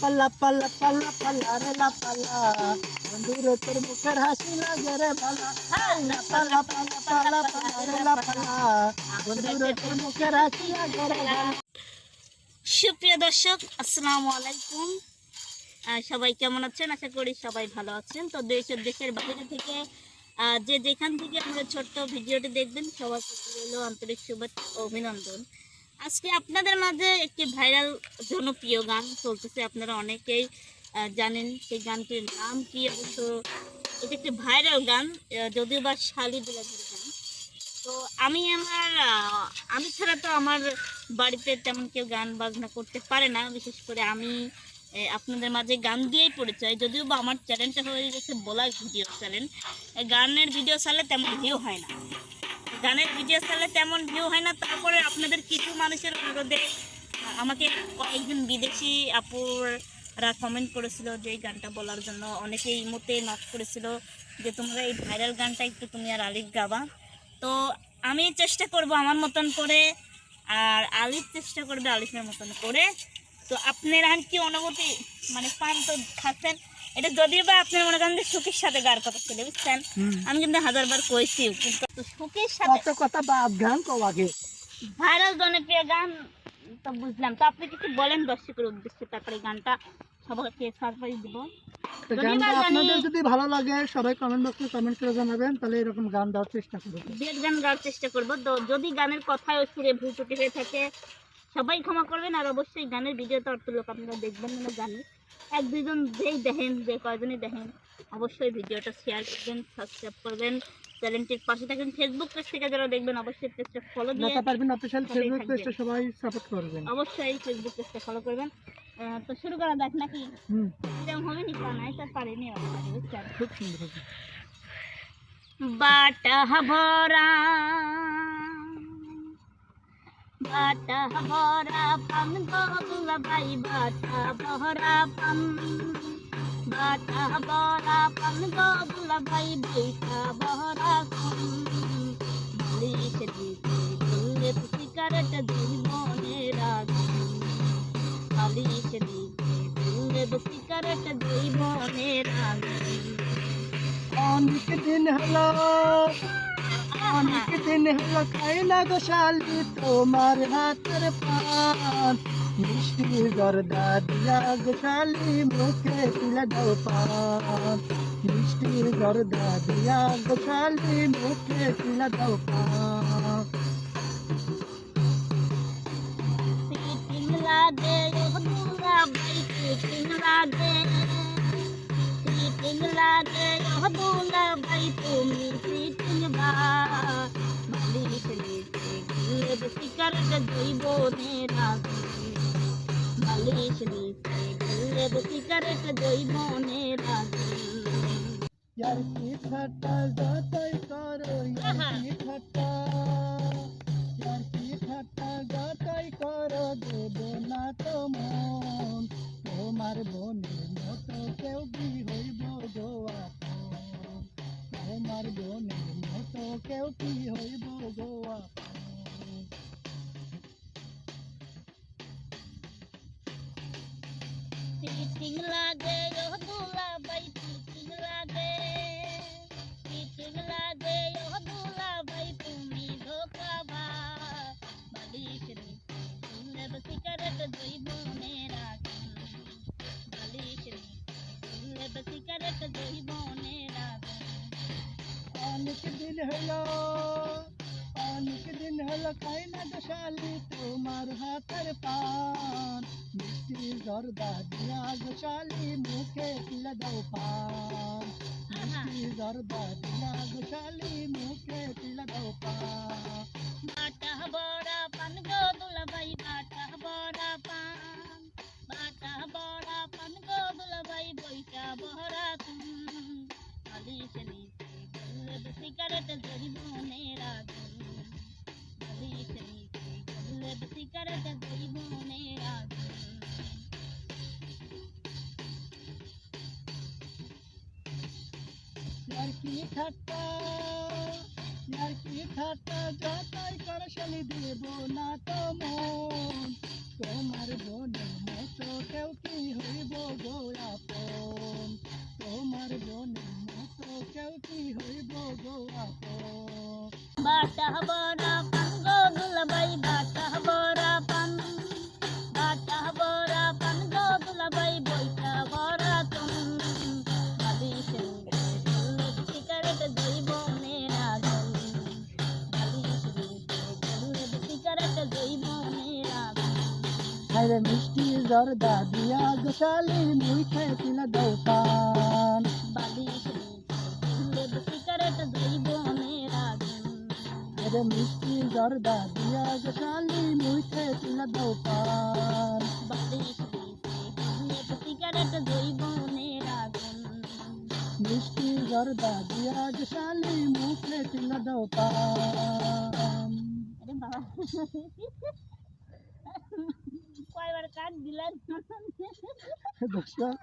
লাপালা পালা পালা পালা রে লাপালা বন্ধুরে তোর মুখের হাসি লাগে রে ভালা লাপালা পালা পালা পালা রে লাপালা বন্ধুরে তোর মুখের হাসি লাগে রে ভালা সুপ্রিয় দর্শক, আসসালামু আলাইকুম। সবাই কেমন আছেন? আশা করি সবাই ভালো আছেন। তো দেশ ও দেশের বাইরে থেকে যে যেখান থেকে আমাদের ছোট্ট ভিডিওটি দেখবেন, সবার প্রতি রইল আন্তরিক শুভেচ্ছা অভিনন্দন। আজকে আপনাদের মাঝে একটি ভাইরাল জনপ্রিয় গান চলতেছে। আপনারা অনেকেই জানেন সেই গানটির নাম কি অবশ্য? এটি একটি ভাইরাল গান যদিও বা শালি বিলাধের গান। তো আমি আমার আমি ছাড়া তো আমার বাড়িতে তেমন কেউ গান বাজনা করতে পারে না, বিশেষ করে আমি আপনাদের মাঝে গান দিয়েই পরিচয় যদিও বা আমার চ্যানেলটা হয়ে গেছে বলার ভিডিও চ্যানেল গানের ভিডিও চালে তেমন ভিউ হয় না। গানের ভিডিও চালে তেমন ভিউ হয় না, তারপরে আপনাদের কিছু মানুষের অনুরোধে আমাকে কয়েকজন বিদেশি আপুরা কমেন্ট করেছিল যে এই গানটা বলার জন্য। অনেকে এই মতে নক করেছিল যে, তোমরা এই ভাইরাল গানটা একটু তুমি আর আলিফ গাবা। তো আমি চেষ্টা করব আমার মতন করে, আর আলিফ চেষ্টা করবে আলিফের মতন করে। তো আপনারা কি অনুভূতি? মানে পান তো খাচ্ছেন এটা যদিও বা আপনার মনে করেন যে সুখের সাথে গার কথা ছিল বুঝছেন? আমি কিন্তু হাজারবার কইছি কিন্তু সুখের সাথে কথা বাদ গান কও আগে। ভাইরাল জনপ্রিয় গান তো বুঝলাম। তো আপনি কিছু বলেন দর্শকের উদ্দেশ্যে তারপরে গানটা সবাইকে সারপ্রাইজ দিব। যদি গানটা আপনাদের যদি ভালো লাগে সবাই কমেন্ট বক্সে কমেন্ট করে জানাবেন তাহলে এরকম গান দেওয়ার চেষ্টা করব। ডেট গান গাওয়ার চেষ্টা করব। যদি গানের কথায় সুরে ভুল ত্রুটি হয়ে থাকে সবাই ক্ষমা করবেন আর অবশ্যই গানের ভিডিওটা অর্থ লোক আপনারা দেখবেন না জানি। এক দুজন যেই দেখেন যে কয়জনই দেখেন অবশ্যই ভিডিওটা শেয়ার করবেন সাবস্ক্রাইব করবেন চ্যানেলটির পাশে থাকেন ফেসবুক পেজ থেকে যারা দেখবেন অবশ্যই পেজটা ফলো দিয়ে লতা পারবেন অফিসিয়াল সবাই ফেসবুক পেজটা সবাই সাপোর্ট করবেন। অবশ্যই ফেসবুক পেজটা ফলো করবেন। তো শুরু করা দেখ নাকি? হুম। এরকম হবে নি নাই তার পারেনি খুব সুন্দর বাটা ভরা বাটা ভরা পান বদলা ভাই বাটা ভরা পান বাটা ভরা পান বদলা ভাই বৈঠা ভরা পান বালিশ দিতে গুলে সিগারেট দিই মনে রাখি বালিশ দিতে গুলে সিগারেট দিই মনে রাখি অনেক দিন হলো অনেক দিন হলো খাই না গো শালি তোমার হাতের পান মিষ্টি গরদা দিয়া গো শালি মুখে তুলে দাও পান মিষ্টি গরদা দিয়া গো শালি মুখে তুলে দাও পান Sitting lage, yohdula bai sitting lage. Sitting lage, yohdula bai মালিক নিতে গেলে শিকারটা দৈব নেরা মালিক নিতে গেলে শিকারটা দৈব নেরা Sitting lage, yohdula bai sitting lage. Sitting lage, yohdula bai tumi dhokaba. Balish lite, gulle basigaret doi bone ragi. Balish lite, gulle basigaret doi bone ragi. অনেক দিন হলো অনেক দিন হলো খাই না গো শালি তোমার হাতের পান। মিষ্টি জর্দা দিয়া গো শালি মুখে তুলে দাও পান। মিষ্টি জর্দা দিয়া গো কাটাতে লড়কি লড়কি যাতাই শালি দেব না তমন তোমার বোনের মতো কেউ কি হইব গো তোমার বোনের মতো কেউ কি হইব গো বাটা আরে মিষ্টি জর্দা দিয়া গোশালি মুই খাইছিল দৌকান। বালিশ নিচে সিগারেট জীবনের আগুন মিষ্টি জর্দা দিয়া গোশালি মুই খাইছিল দৌকান। আরে বাবা। কয়বার কাট দিলেন দর্শক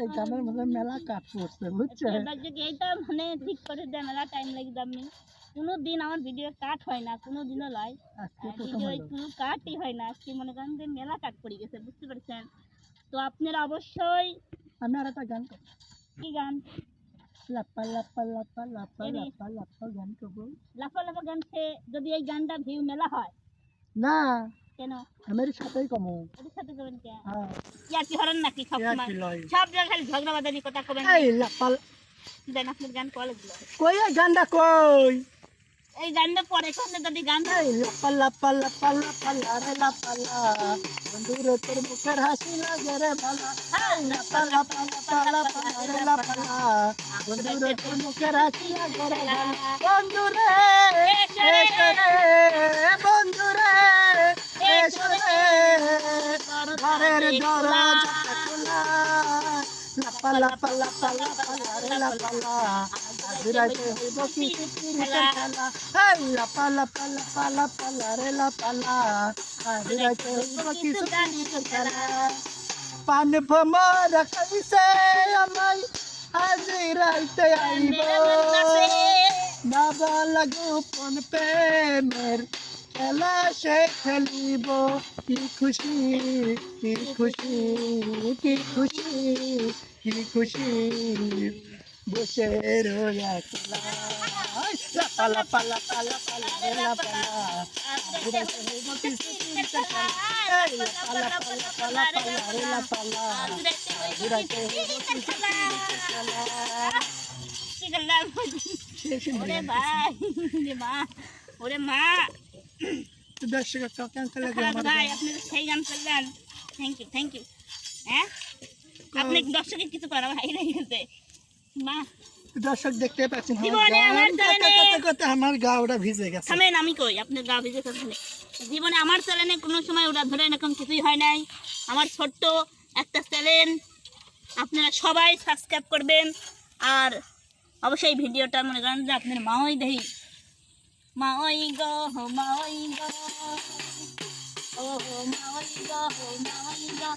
এই গানের মধ্যে মেলা কাট পড়ছে বুঝছে দর্শক এইটা মানে ঠিক করে দেয় মেলা টাইম লাগে আপনি কোনো দিন আমার ভিডিও কাট হয় না কোনো দিনও লয় আজকে প্রথম ভিডিও হলো কোনো কাটই হয় না আজকে মনে করেন যে মেলা কাট পড়ে গেছে বুঝতে পারছেন তো আপনারা অবশ্যই আমি আর একটা গান করব কি গান লাপ্পা লাপ্পা লাপ্পা লাপ্পা এরে। লাপ্পা লাপ্পা গান করব লাফা লাফা গান সে যদি এই গানটা ভিউ মেলা হয় না কেন? আমার সাথেই কমো সাথে কে? হ্যাঁ। ইয়ার কি হরেন নাকি সব সময়? কি লয়? সব জায়গায় খালি ঝগড়া বাজারি কথা কবেন এই দেন গান কই এই গানটা কই? এই গানটা পরে কোন যদি গান এই বন্ধুর তোর মুখের হাসি লাগে রে ভালা বন্ধুর তোর মুখের হাসি লাগে রে ভালা বন্ধুরে এসো রে। বন্ধুরে। এসো রে ঘরের দরজা খোলা। লাপ্পা লাপ্পা লাপ্পা লাপ্পা লারে লাপ্পা লা হইব কি খেলা? এই লাপ্পা লাপ্পা লাপ্পা লাপ্পা লারে লাপ্পা লা। হইব কি খেলা? পান ভমর কইছে আমাই আজরাইতে আইব। না বলা গোপন প্রেমের খেলা সে খেলিব কি খুশি কি খুশি কি খুশি কি খুশি। বসে রোয়া খেলা। ওরে ভাই ওরে মা ওরে মা। দর্শক ভাই আপনি সেই গান থ্যাংক ইউ থ্যাংক ইউ হ্যাঁ? আপনি দর্শকের কিছু করা ভাই গেছে মা। দর্শক দেখতে পাচ্ছেন আমার গা ওটা ভিজে গেছে। থামেন আমি কই? আপনার গা ভিজে থাকলে জীবনে আমার চ্যানেলে কোনো সময় ওরা ধরে এরকম কিছুই হয় নাই। আমার ছোট্ট একটা চ্যানেল আপনারা সবাই সাবস্ক্রাইব করবেন। আর অবশ্যই ভিডিওটা মনে করেন যে আপনার মাওই দেহি মাওই গো হো মাওই গো ও হো মাওই গো হো মাওই গো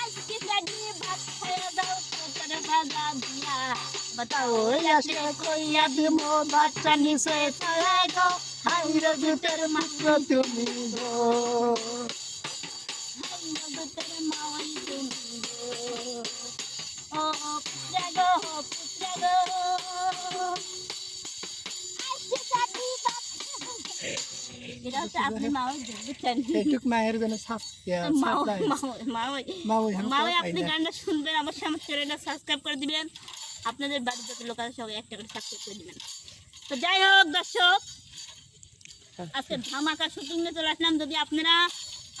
আজকে গাড়ি ভাত খাওয়া দাও তোর ভাজা দিয়া বাতাও আসে কইয়া দিমো বাচ্চা নিচে চলে গো হাইরে দুটের মাত্র তুমি গো হচ্ছে আপনি বুঝছেন? মায়ের জন্য আপনি গানটা শুনবেন অবশ্যই আমার চ্যানেলটা সাবস্ক্রাইব করে দিবেন। আপনাদের বাড়ির যত লোক আছে সবাই একটা করে সাবস্ক্রাইব করে দিবেন। তো যাই হোক দর্শক আজকে ধামাকা শুটিং নিয়ে চলে আসলাম। যদি আপনারা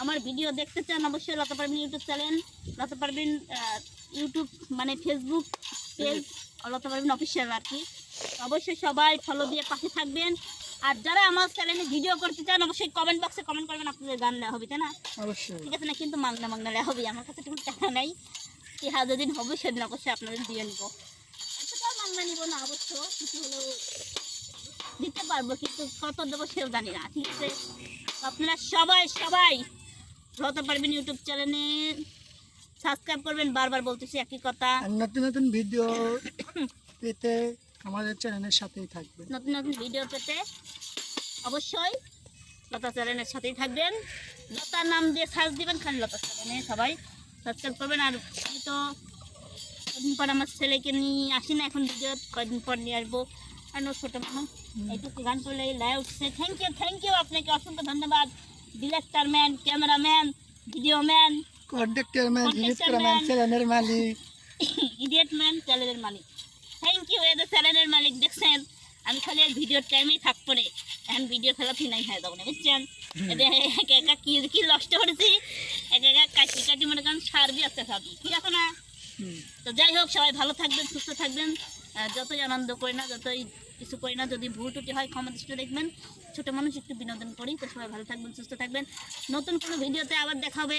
আমার ভিডিও দেখতে চান অবশ্যই লতা পারবেন ইউটিউব চ্যানেল লতা পারবেন ইউটিউব মানে ফেসবুক পেজ লতা পারবেন অফিসিয়াল আর কি। অবশ্যই সবাই ফলো দিয়ে পাশে থাকবেন। আর যারা আমার চ্যানেলে ভিডিও করতে চান অবশ্যই কমেন্ট বক্সে কমেন্ট করবেন আপনাদের গান নেওয়া হবে তাই না? অবশ্যই। ঠিক আছে না? কিন্তু মাংনা মাংনা নেওয়া হবে আমার কাছে কোনো টাকা নেই। ইহা যেদিন হবে সেদিন অবশ্যই আপনাদের দিয়ে নিব। এতটাও মাংনা নিব না অবশ্য কিছু হলেও দিতে পারব কিন্তু কত দেবো সেও জানি না ঠিক আছে? আপনারা সবাই সবাই হতে পারবেন ইউটিউব চ্যানেলে সাবস্ক্রাইব করবেন বারবার বলতেছি একই কথা। নতুন নতুন ভিডিও পেতে আমাদের চ্যানেলের সাথেই থাকবে নতুন নতুন ভিডিও পেতে অবশ্যই লতা চ্যানেলের সাথেই থাকবেন। লতার নাম দিয়ে সার্চ দিবেন খালি লতা চ্যানেলে সবাই সাবস্ক্রাইব করবেন। আর আমি তো কদিন পর আমার ছেলেকে নিয়ে আসি না এখন ভিডিও কদিন পর নিয়ে আসব। আর নো ছোটো মানুষ এইটুকু গান করলে লাই উঠছে। থ্যাংক ইউ থ্যাংক ইউ আপনাকে অসংখ্য ধন্যবাদ। Director man cameraman video man conductor man man চ্যানেলের মালিক। ইডিয়েট ম্যান চ্যানেলের মালিক। থ্যাংক ইউ এদের চ্যানেলের মালিক দেখছেন? আমি খালি ভিডিওর টাইমেই থাকব রে। এখন ভিডিও খেলা ফিনাই হয়ে যাব না বুঝছেন? একা একা কি কি নষ্ট করেছি? একা একা কাটি কাটি মনে করেন সারবি আস্তে সারবি ঠিক আছে না? তো যাই হোক সবাই ভালো থাকবেন সুস্থ থাকবেন। যতই আনন্দ করি না যতই কিছু করি না যদি ভুল টুটি হয় ক্ষমা দৃষ্টি দেখবেন। ছোট মানুষ একটু বিনোদন করি তো সবাই ভালো থাকবেন সুস্থ থাকবেন। নতুন কোনো ভিডিওতে আবার দেখা হবে।